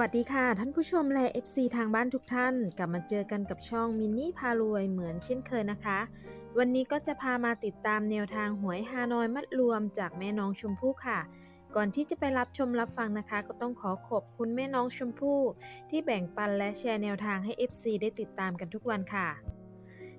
วัสดีค่ะ ท่านผู้ชมและ FC ทางบ้านทุกท่าน กลับมาเจอกันกับช่องมินนี่พารวยเหมือนเช่นเคยนะคะ วันนี้ก็จะพามาติดตามแนวทางหวยฮานอยมัดรวมจากแม่น้องชมพู่ค่ะ ก่อนที่จะไปรับชมรับฟังนะคะ ก็ต้องขอขอบคุณแม่น้องชมพู่ที่แบ่งปันและแชร์แนวทางให้ FC ได้ติดตามกันทุกวันค่ะ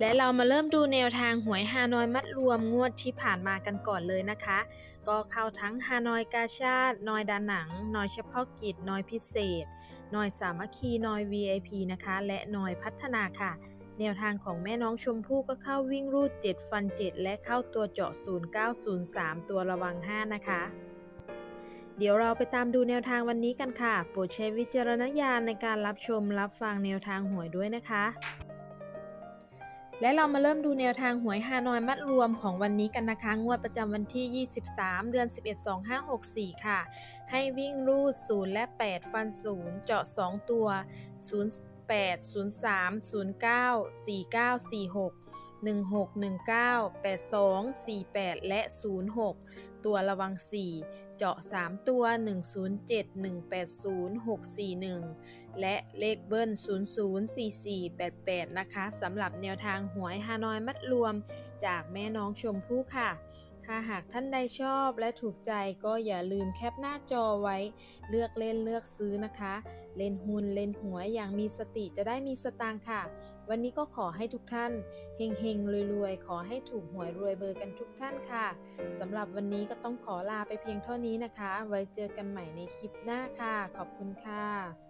และเรามาเริ่มดูแนวทางหวยฮานอยมัดรวมงวดที่ผ่านมากันก่อนเลยนะคะ ก็เข้าทั้งฮานอยกาชาตินอยดาหนัง นอยเฉพาะกิจ นอยพิเศษ นอยสามัคคี นอย VIP นะคะ และนอยพัฒนาค่ะ แนวทางของแม่น้องชมพู่ก็เข้าวิ่งรูด 7 ฟัน 7 และเข้าตัวเจาะ 0903 ตัวระวัง 5 นะคะเดี๋ยวเราไปตามดูแนวทางวันนี้กันค่ะ โปรดใช้วิจารณญาณในการรับชมรับฟังแนวทางหวยด้วยนะคะ และเรามาเริ่มดูแนวทางหวยฮานอยมัดรวมของวันนี้กันนะคะ งวดประจำวันที่ 23 เดือน 11 2564 ค่ะ ให้วิ่งรูด 0 และ 8 ฟัน 0 เจาะ 2 ตัว 0 8 0 3 0 9 4 9 4 6 1 6 1 9 8 2 4 8 และ 0 6 ตัวระวัง 4 เจาะ 3 ตัว 107 180 641 และเลขเบิ้ล 004488 นะคะสำหรับแนวทางหวยฮานอยมัดรวมจากแม่น้องชมพู่ค่ะ ถ้าหากท่านใดชอบและถูกใจก็อย่าลืมแคปหน้าจอไว้ เลือกเล่นเลือกซื้อนะคะ เล่นหุ้นเล่นหวยอย่างมีสติจะได้มีสตางค์ค่ะ วันนี้ก็ขอให้ทุกท่านเฮงเฮงรวยๆ ขอให้ถูกหวยรวยเบอร์กันทุกท่านค่ะสำหรับวันนี้ก็ต้องขอลาไปเพียงเท่านี้นะคะ ไว้เจอกันใหม่ในคลิปหน้าค่ะ ขอบคุณค่ะ